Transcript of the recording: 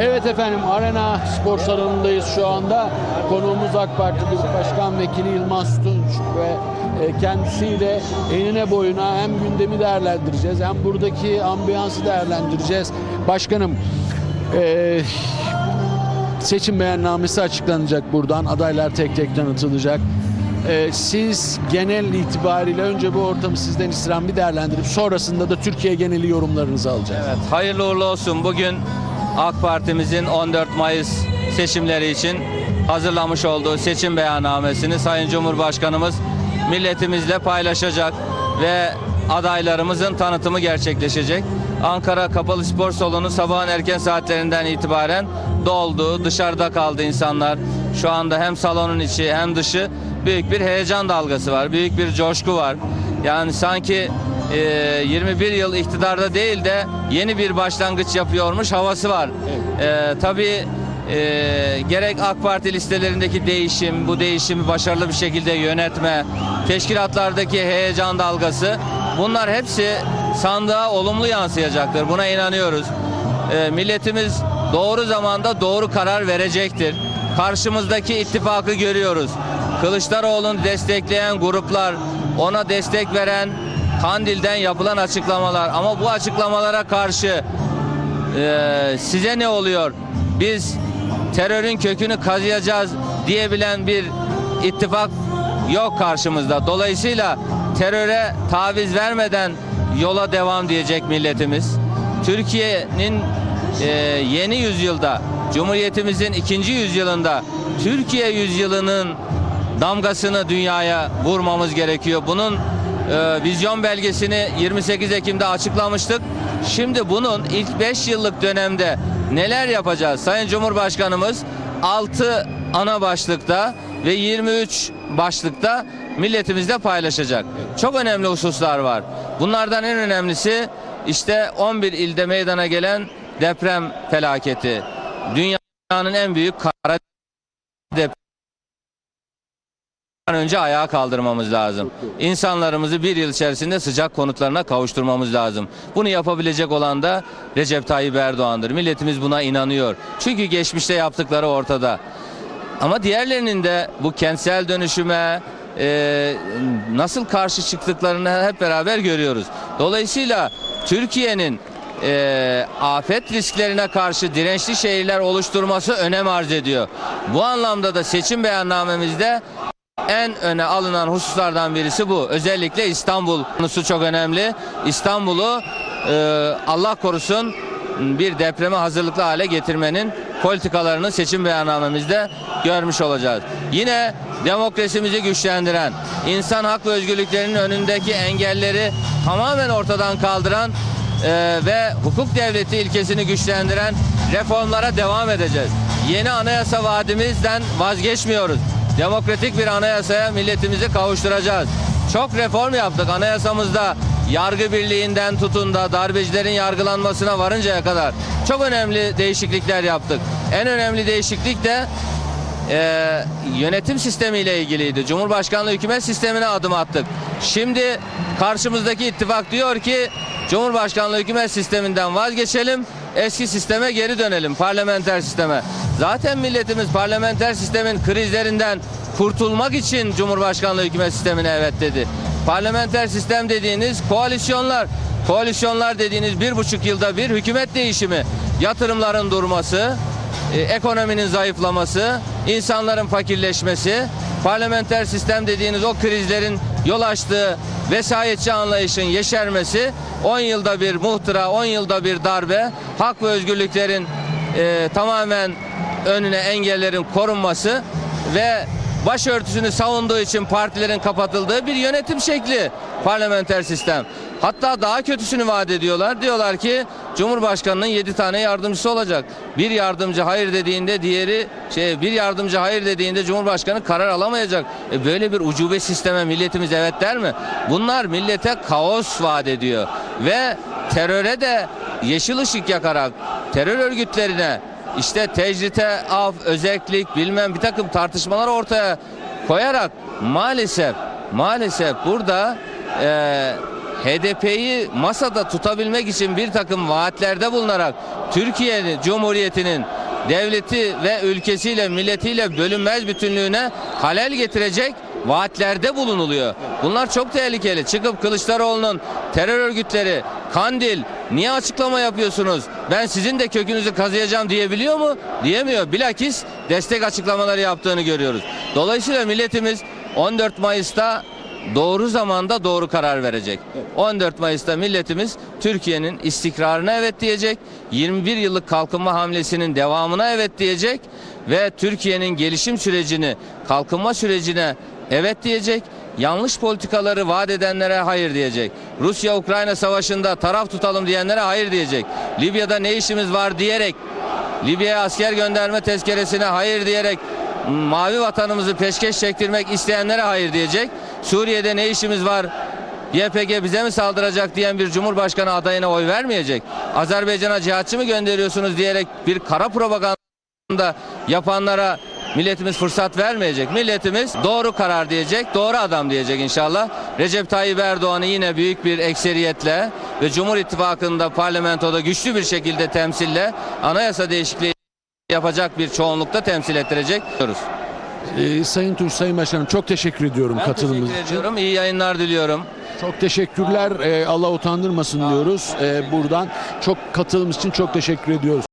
Evet efendim Arena Spor Salonu'ndayız şu anda. Konuğumuz AK Parti Başkan Vekili Yılmaz Tunç ve e, kendisiyle enine boyuna hem gündemi değerlendireceğiz hem buradaki ambiyansı değerlendireceğiz. Başkanım e, seçim beyannamesi açıklanacak buradan. Adaylar tek tek tanıtılacak. E, siz genel itibariyle önce bu ortamı sizden istirham bir değerlendirip sonrasında da Türkiye geneli yorumlarınızı alacağız. Evet, hayırlı uğurlu olsun. Bugün AK Parti'mizin 14 Mayıs seçimleri için hazırlamış olduğu seçim beyannamesini Sayın Cumhurbaşkanımız milletimizle paylaşacak ve adaylarımızın tanıtımı gerçekleşecek. Ankara Kapalı Spor Salonu sabahın erken saatlerinden itibaren doldu. Dışarıda kaldı insanlar. Şu anda hem salonun içi hem dışı büyük bir heyecan dalgası var. Büyük bir coşku var. Yani sanki e, 21 yıl iktidarda değil de yeni bir başlangıç yapıyormuş havası var. E, tabii e, gerek AK Parti listelerindeki değişim, bu değişimi başarılı bir şekilde yönetme, teşkilatlardaki heyecan dalgası bunlar hepsi sandığa olumlu yansıyacaktır. Buna inanıyoruz. E, milletimiz doğru zamanda doğru karar verecektir. Karşımızdaki ittifakı görüyoruz. Kılıçdaroğlu'nu destekleyen gruplar, ona destek veren Kandil'den yapılan açıklamalar ama bu açıklamalara karşı e, size ne oluyor? Biz terörün kökünü kazıyacağız diyebilen bir ittifak yok karşımızda. Dolayısıyla teröre taviz vermeden yola devam diyecek milletimiz. Türkiye'nin e, yeni yüzyılda, Cumhuriyetimizin ikinci yüzyılında, Türkiye yüzyılının damgasını dünyaya vurmamız gerekiyor. Bunun e, vizyon belgesini 28 Ekim'de açıklamıştık. Şimdi bunun ilk 5 yıllık dönemde neler yapacağız? Sayın Cumhurbaşkanımız 6 ana başlıkta ve 23 başlıkta milletimizle paylaşacak. Çok önemli hususlar var. Bunlardan en önemlisi işte 11 ilde meydana gelen deprem felaketi. Dünyanın en büyük kara depremi an önce ayağa kaldırmamız lazım. İnsanlarımızı bir yıl içerisinde sıcak konutlarına kavuşturmamız lazım. Bunu yapabilecek olan da Recep Tayyip Erdoğan'dır. Milletimiz buna inanıyor. Çünkü geçmişte yaptıkları ortada. Ama diğerlerinin de bu kentsel dönüşüme e, nasıl karşı çıktıklarını hep beraber görüyoruz. Dolayısıyla Türkiye'nin e, afet risklerine karşı dirençli şehirler oluşturması önem arz ediyor. Bu anlamda da seçim beyannamemizde en öne alınan hususlardan birisi bu. Özellikle İstanbul konusu çok önemli. İstanbul'u e, Allah korusun bir depreme hazırlıklı hale getirmenin politikalarını seçim beyannamemizde görmüş olacağız. Yine demokrasimizi güçlendiren, insan hak ve özgürlüklerinin önündeki engelleri tamamen ortadan kaldıran e, ve hukuk devleti ilkesini güçlendiren reformlara devam edeceğiz. Yeni anayasa vaadimizden vazgeçmiyoruz. Demokratik bir anayasaya milletimizi kavuşturacağız. Çok reform yaptık anayasamızda yargı birliğinden tutun da darbecilerin yargılanmasına varıncaya kadar çok önemli değişiklikler yaptık. En önemli değişiklik de e, yönetim sistemiyle ilgiliydi. Cumhurbaşkanlığı hükümet sistemine adım attık. Şimdi karşımızdaki ittifak diyor ki Cumhurbaşkanlığı hükümet sisteminden vazgeçelim. Eski sisteme geri dönelim. Parlamenter sisteme. Zaten milletimiz parlamenter sistemin krizlerinden kurtulmak için Cumhurbaşkanlığı hükümet sistemine evet dedi. Parlamenter sistem dediğiniz koalisyonlar. Koalisyonlar dediğiniz bir buçuk yılda bir hükümet değişimi. Yatırımların durması, e, ekonominin zayıflaması, insanların fakirleşmesi, parlamenter sistem dediğiniz o krizlerin yol açtığı vesayetçi anlayışın yeşermesi, 10 yılda bir muhtıra, 10 yılda bir darbe, hak ve özgürlüklerin e, tamamen önüne engellerin korunması ve başörtüsünü savunduğu için partilerin kapatıldığı bir yönetim şekli parlamenter sistem. Hatta daha kötüsünü vaat ediyorlar. Diyorlar ki Cumhurbaşkanının 7 tane yardımcısı olacak. Bir yardımcı hayır dediğinde diğeri şey bir yardımcı hayır dediğinde Cumhurbaşkanı karar alamayacak. E böyle bir ucube sisteme milletimiz evet der mi? Bunlar millete kaos vaat ediyor ve teröre de yeşil ışık yakarak terör örgütlerine işte tecrite, af, özellik bilmem bir takım tartışmalar ortaya koyarak maalesef maalesef burada e, HDP'yi masada tutabilmek için bir takım vaatlerde bulunarak Türkiye Cumhuriyeti'nin devleti ve ülkesiyle milletiyle bölünmez bütünlüğüne halel getirecek vaatlerde bulunuluyor. Bunlar çok tehlikeli. Çıkıp Kılıçdaroğlu'nun terör örgütleri, Kandil niye açıklama yapıyorsunuz? Ben sizin de kökünüzü kazıyacağım diyebiliyor mu? Diyemiyor. Bilakis destek açıklamaları yaptığını görüyoruz. Dolayısıyla milletimiz 14 Mayıs'ta doğru zamanda doğru karar verecek. 14 Mayıs'ta milletimiz Türkiye'nin istikrarına evet diyecek. 21 yıllık kalkınma hamlesinin devamına evet diyecek ve Türkiye'nin gelişim sürecini, kalkınma sürecine evet diyecek. Yanlış politikaları vaat edenlere hayır diyecek. Rusya-Ukrayna savaşında taraf tutalım diyenlere hayır diyecek. Libya'da ne işimiz var diyerek Libya'ya asker gönderme tezkeresine hayır diyerek mavi vatanımızı peşkeş çektirmek isteyenlere hayır diyecek. Suriye'de ne işimiz var? YPG bize mi saldıracak diyen bir cumhurbaşkanı adayına oy vermeyecek. Azerbaycan'a cihatçı mı gönderiyorsunuz diyerek bir kara propaganda yapanlara milletimiz fırsat vermeyecek. Milletimiz doğru karar diyecek, doğru adam diyecek inşallah. Recep Tayyip Erdoğan'ı yine büyük bir ekseriyetle ve Cumhur İttifakı'nda parlamentoda güçlü bir şekilde temsille anayasa değişikliği yapacak bir çoğunlukta temsil ettirecek diyoruz. Ee, Sayın Tunç, Sayın Başkanım çok teşekkür ediyorum Ben katılımınız teşekkür için. ediyorum. İyi yayınlar diliyorum. Çok teşekkürler. Ee, Allah utandırmasın diyoruz. Ee, buradan çok katılım için çok teşekkür ediyoruz.